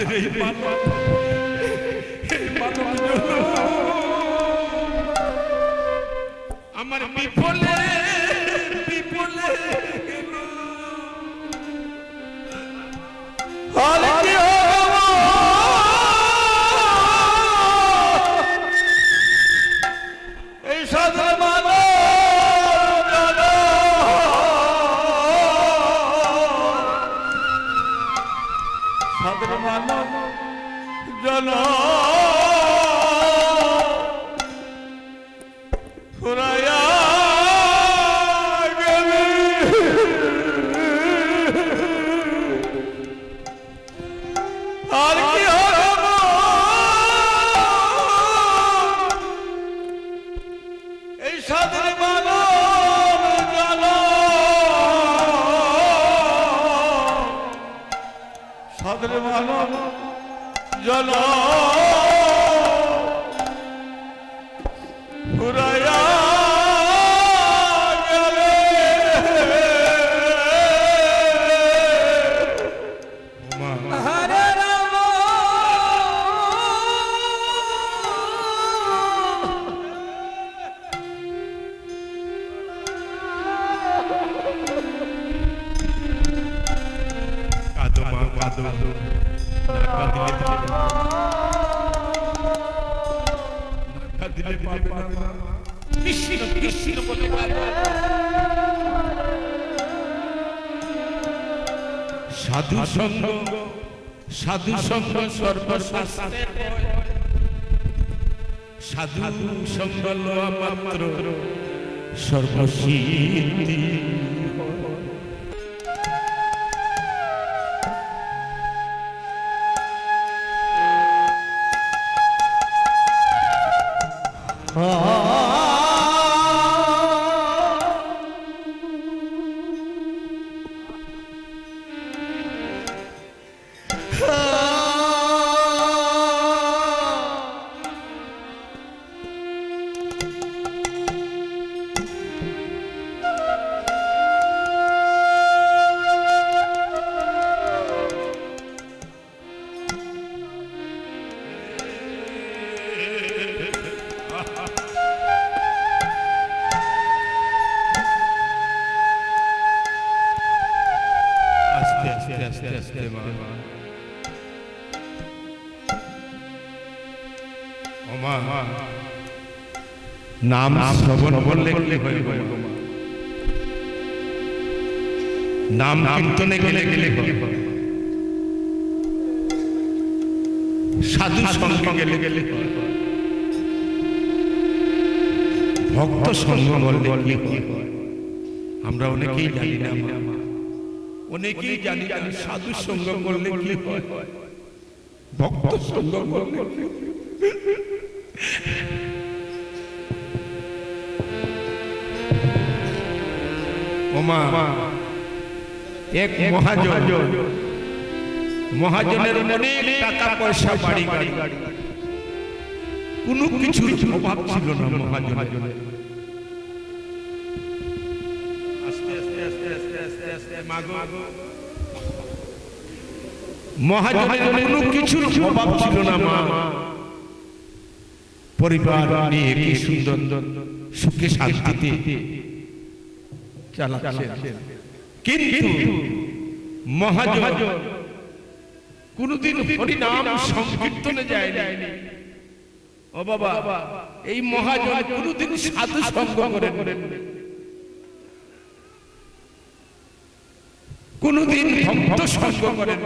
সাদের এই মানব এই মানব আমার বিফলে সাদের জানো সাদের মানব জানো কাঁদো কাঁদিলে দিলে না। না কাঁদিলে পাবে না কৃষ্ণ কৃষ্ণ বলে সাধু সঙ্গ সাধু সঙ্গ সর্বশাস্ত্রে। সাধু সঙ্গ লওয়া মাত্র সর্বসিদ্ধি নাম শ্রবণ বললে কি? নাম কীর্তনে গেলে গেলে? সাধু সঙ্গে গেলে গেলে হয়? ভক্ত সঙ্গ বললে কি আমরা অনেকেই জানি না অনেকেই জানি জানি সাধু সঙ্গ করলে কি হয়? ভক্ত সঙ্গ করলে ওমা এক মহাজন। মহাজনের অনেক টাকা পয়সা বাড়ি গাড়ি। কোনো কিছুর অভাব ছিল না মহাজনের। আস্তে আস্তে আস্তে আস্তে আস্তে আস্তে মাগো। মহাজনের কোনো কিছুর অভাব ছিল না মা। পরিবার নিয়ে কি সুন্দর সুখে শান্তিতে চালাচ্ছেন। কিন্তু মহাজন কোনদিন হরিনাম সংকীর্তনে যায়নি। ও বাবা এই মহাজন কোনদিন সাধু সঙ্গ করেন কোনদিন ভক্ত সঙ্গ করেন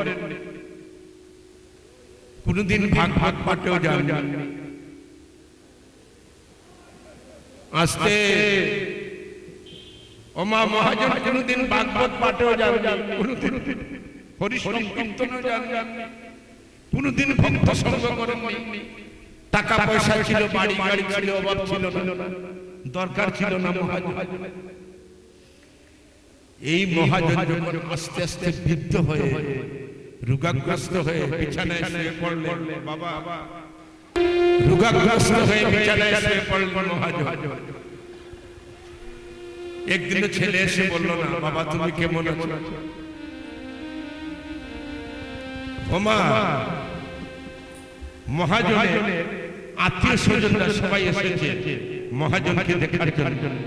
কোনদিন ভাগ ভাগ পাটেও যান আস্তে। ওমা মহাজন কোনদিন ভাগবত পাটেও যান কোনদিন হরিসংকীর্তনও যান কোনদিন ভক্ত সঙ্গ করেননি। টাকা পয়সা ছিল বাড়ি গাড়ি ছিল অভাব ছিল না। দরকার ছিল না মহাজন। এই মহাজন যখন আস্তে আস্তে বৃদ্ধ হয়ে রোগাগ্রস্ত হয়ে বিছানায় শুয়ে পড়লেন। বাবা রোগাগ্রস্ত হয়ে বিছানায় শুয়ে পড়লেন মহাজন। একদিন ছেলে এসে বলল না বাবা তুমি কেমন আছো ওমা মহাজনের আত্মীয় স্বজনরা সবাই এসেছে মহাজনকে দেখার জন্য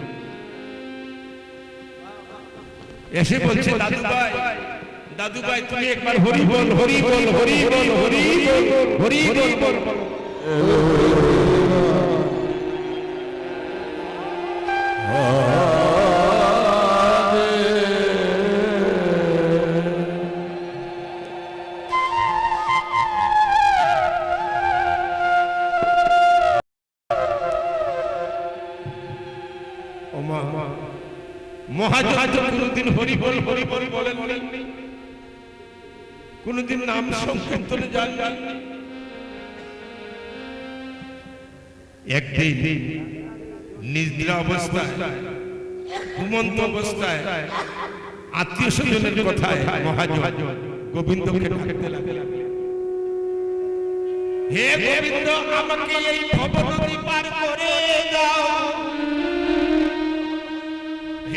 এসে বলছে দাদু ভাই দাদু ভাই তুমি একবার হরি বল হরি বল হরি বল হরি বল হরি বল ওমা মহাজন কোনদিন হরি বল হরি বল বলেন কোনদিন নাম সংকীর্তনে যান একদিন নিদ্রা অবস্থায়, ঘুমন্ত অবস্থায়, আত্মীয় স্বজনের কথায় মহাজন গোবিন্দকে ডাকতে লাগলেন। হে গোবিন্দ, আমাকে এই ভবনদী পার করে দাও।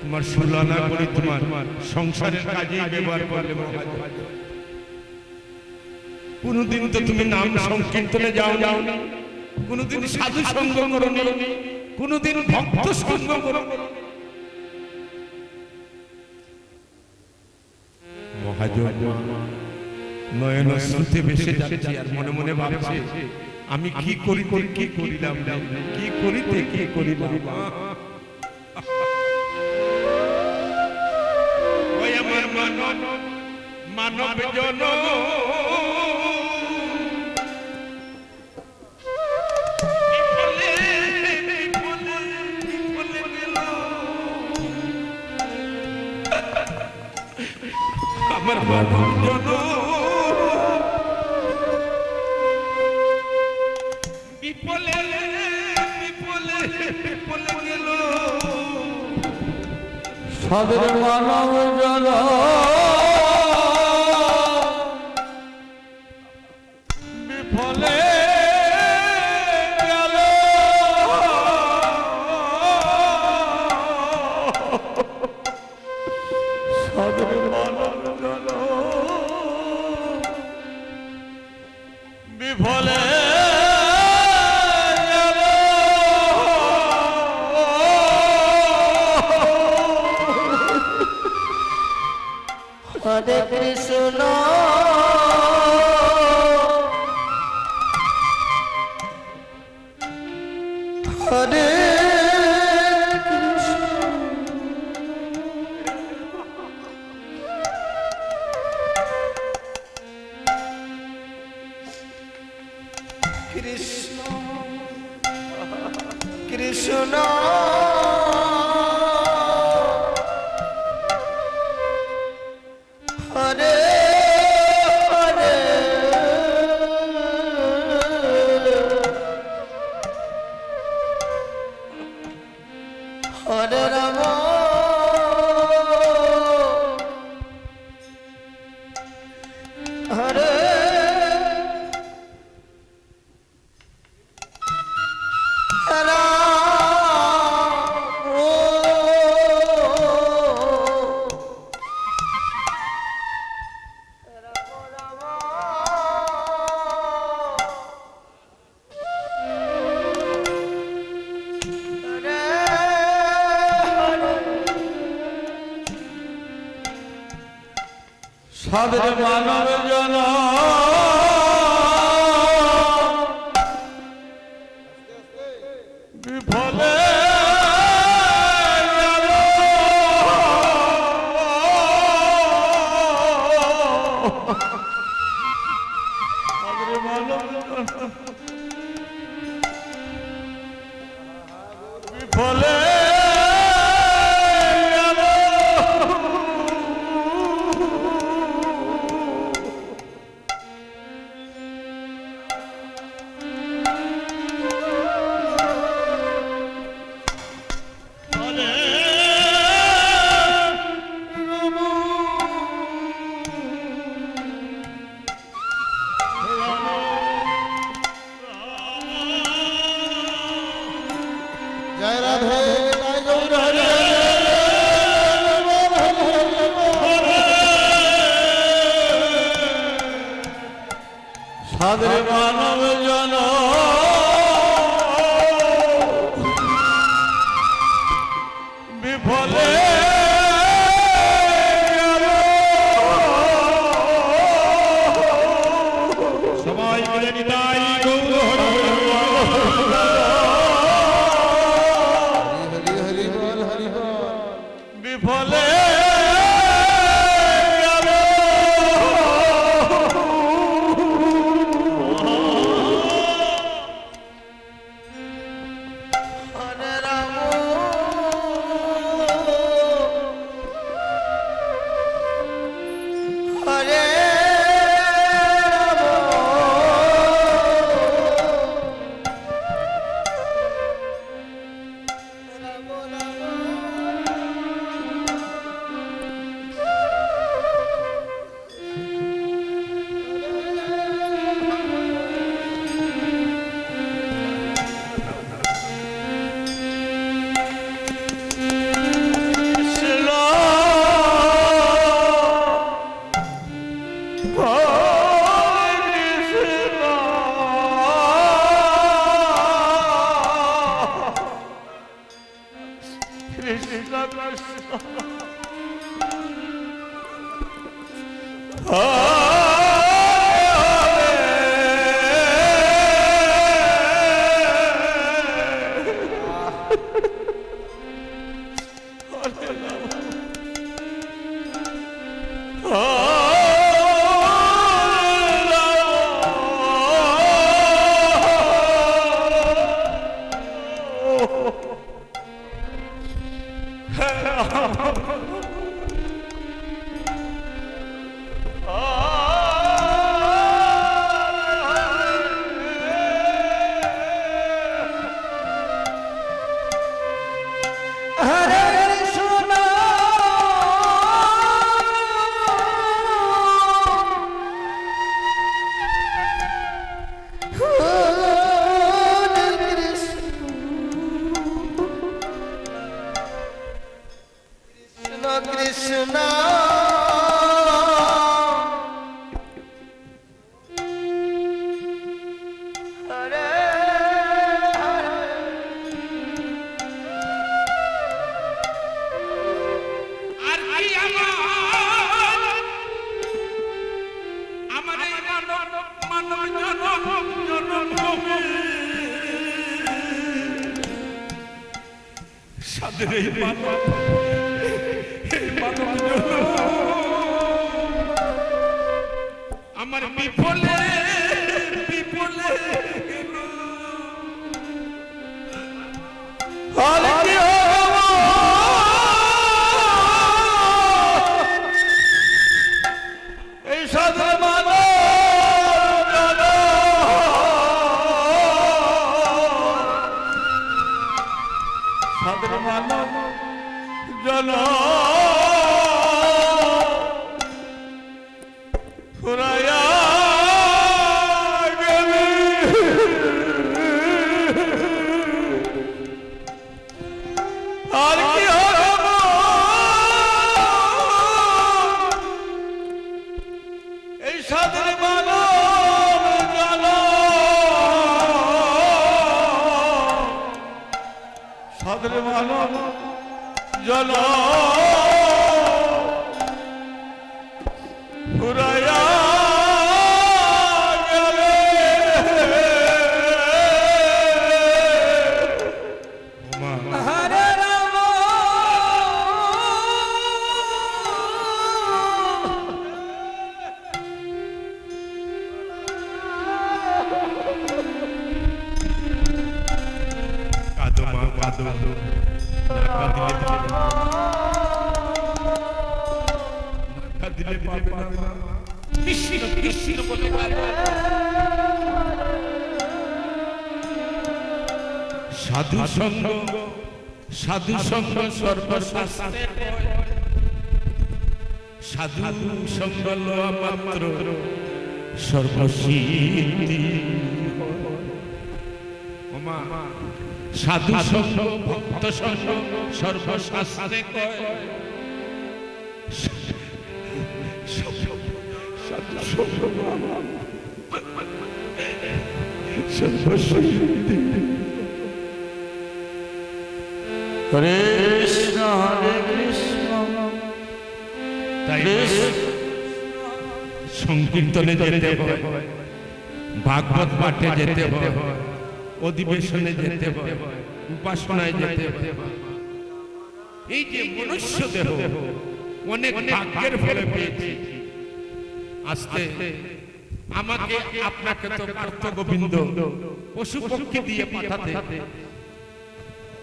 তোমার ষোলো আনা করে তোমার, সংসারের কাজে ব্যবহার করলে কোনদিন তো তুমি নাম সংকীর্তনে যাও যাও না। কোনদিন সাধু সঙ্গ করো নি। কোনদিন ভক্ত সঙ্গ করো মনে মনে আমি কি করি করি কি করিলাম কি করিতে কি করিলাম? মানব জন। আমার মানব জন বিফলে বিফলে বিফলে গেল সাদের মানব হরে কৃষ্ণ। সাদের মানব জন বিফলে গেল। Deve. সাদের এই মানব। এই মানব। আমার বিফলে সাধু মানব জন জন পাবে না। সাধু সঙ্গ সাধু সঙ্গ সর্বশাস্ত্রে সাধু সঙ্গ মাত্র সর্বসিদ্ধি সাধু সঙ্গ, ভক্ত সঙ্গ সর্বশাস্ত্রে কয় কৃষ্ণ হরে কৃষ্ণ। তাই কৃষ্ণ সংকীর্তনে যেতে হয় ভাগবত পাঠে যেতে হয় অধিবেশনে যেতে হয় উপাসনায় যেতে হয়। এই যে মনুষ্য দেহ অনেক ভাগ্যের ফলে পেয়েছি। আস্তে আমাকে আপনাকে তো পার্থ গোবিন্দ পশু পক্ষী দিয়ে পাঠাতে।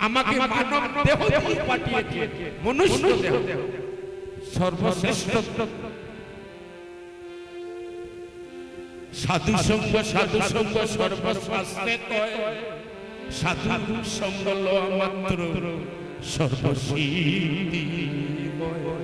আমাকে মানব দেহ দিয়ে পাঠিয়েছে। মনুষ্য দেহ। সর্বশ্রেষ্ঠ। সাধু সঙ্গ সাধু সঙ্গ সর্বশাস্ত্রে কয় সাধু সঙ্গ মাত্র। সর্বসিদ্ধি হয়।